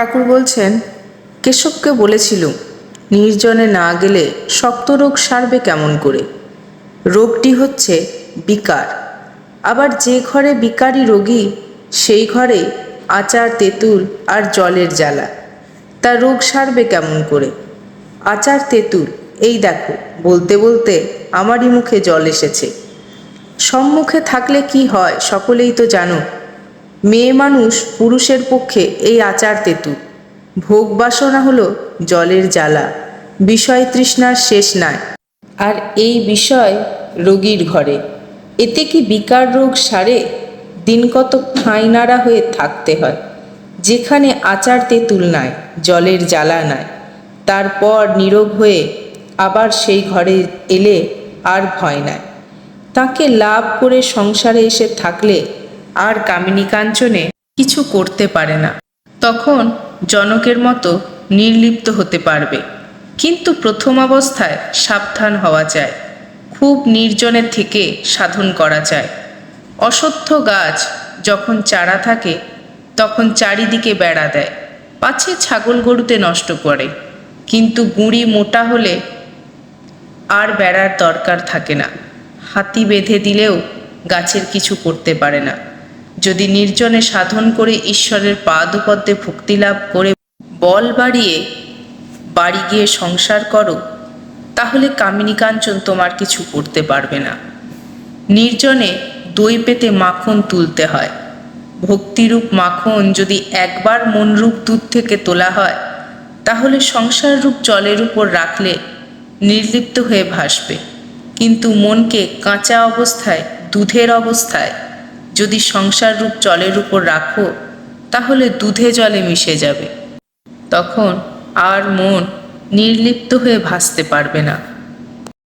ঠাকুর বলছেন, কেশবকে বলেছিল নির্জনে না গেলে শক্ত রোগ সারবে কেমন করে? রোগটি হচ্ছে বিকার। আবার যে ঘরে বিকারী রোগী, সেই ঘরে আচার, তেঁতুল আর জলের জ্বালা। তা রোগ সারবে কেমন করে? আচার, তেঁতুল, এই দেখো, বলতে বলতে আমারই মুখে জল এসেছে। সম্মুখে থাকলে কি হয়, সকলেই তো জানো মেয়ে মানুষ পুরুষের পক্ষে এই আচার তেঁতুল। ভোগ বাসনা হলো জলের জ্বালা। বিষয় তৃষ্ণার শেষ নাই। আর এই বিষয় রোগীর ঘরে। এতে কি বিকার রোগ সারে? দিন কত ঠাঁই নাড়া হয়ে থাকতে হয়। যেখানে আচার তেঁতুল নাই, জলের জ্বালা নাই, তারপর নীরব হয়ে আবার সেই ঘরে এলে আর ভয় নাই। তাকে লাভ করে সংসারে এসে থাকলে আর কামিনী কাঞ্চনে কিছু করতে পারে না। তখন জনকের মতো নির্লিপ্ত হতে পারবে। কিন্তু প্রথম অবস্থায় সাবধান হওয়া চাই খুব নির্জনের থেকে সাধন করা চায় অসত্য গাছ যখন চারা থাকে, তখন চারিদিকে বেড়া দেয়। পাছে ছাগল গরুতে নষ্ট করে। কিন্তু গুঁড়ি মোটা হলে আর বেড়ার দরকার থাকে না। হাতি বেঁধে দিলেও গাছের কিছু করতে পারে না। যদি নির্জনে সাধন করে ঈশ্বরের পাদপদ্মে ভক্তি লাভ করে বল বাড়িয়ে বাড়ি গিয়ে সংসার করো, তাহলে কামিনী কাঞ্চন তোমার কিছু করতে পারবে না। নির্জনে দই পেতে মাখন তুলতে হয়। ভক্তিরূপ মাখন যদি একবার মনরূপ দুধ থেকে তোলা হয়, তাহলে সংসার রূপ জলের উপর রাখলে নির্লিপ্ত হয়ে ভাসবে। কিন্তু মনকে কাঁচা অবস্থায়, দুধের অবস্থায় যদি সংসার রূপ জলের উপর রাখো, তাহলে দুধে জলে মিশে যাবে। তখন আর মন নির্লিপ্ত হয়ে ভাসতে পারবে না।